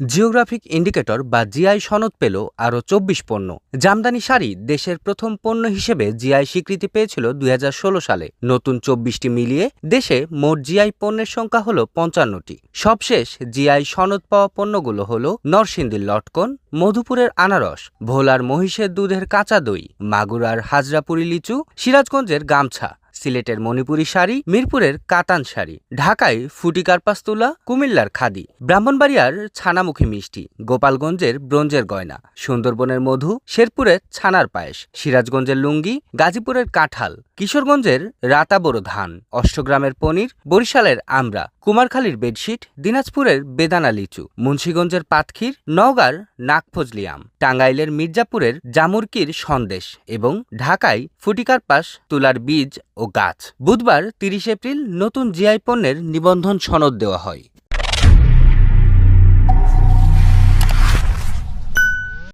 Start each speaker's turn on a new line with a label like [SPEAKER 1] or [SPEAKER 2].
[SPEAKER 1] Geographic indicator বা GI সনদ পেল আরও চব্বিশ পণ্য। জামদানি শাড়ি দেশের প্রথম পণ্য হিসেবে জিআই স্বীকৃতি পেয়েছিল দুই হাজার ষোলো সালে। নতুন চব্বিশটি মিলিয়ে দেশে মোট জিআই পণ্যের সংখ্যা হল পঞ্চান্নটি। সবশেষ জিআই সনদ পাওয়া পণ্যগুলো হল নরসিংদীর লটকন, মধুপুরের আনারস, ভোলার মহিষের দুধের কাঁচা দই, মাগুরার হাজরাপুরি লিচু, সিরাজগঞ্জের গামছা সিলেটের মণিপুরি শাড়ি, মিরপুরের কাতান শাড়ি, ঢাকায় ফুটি কার্পাসতুলা কুমিল্লার খাদি, ব্রাহ্মণবাড়িয়ার ছানামুখী মিষ্টি, গোপালগঞ্জের ব্রোঞ্জের গয়না, সুন্দরবনের মধু, শেরপুরের ছানার পায়েস, সিরাজগঞ্জের লুঙ্গি, গাজীপুরের কাঁঠাল, কিশোরগঞ্জের রাতাবড়ো ধান, অষ্টগ্রামের পনির, বরিশালের আমড়া কুমারখালীর বেডশিট, দিনাজপুরের বেদানা লিচু, মুন্সীগঞ্জের পাতখির, নওগাঁর নাকফজলি আম টাঙ্গাইলের মির্জাপুরের জামুরকির সন্দেশ এবং ঢাকায় ফুটিকার পাশ তুলার বীজ ও গাছ। বুধবার তিরিশ এপ্রিল নতুন জিআই পণ্যের নিবন্ধন সনদ দেওয়া হয়।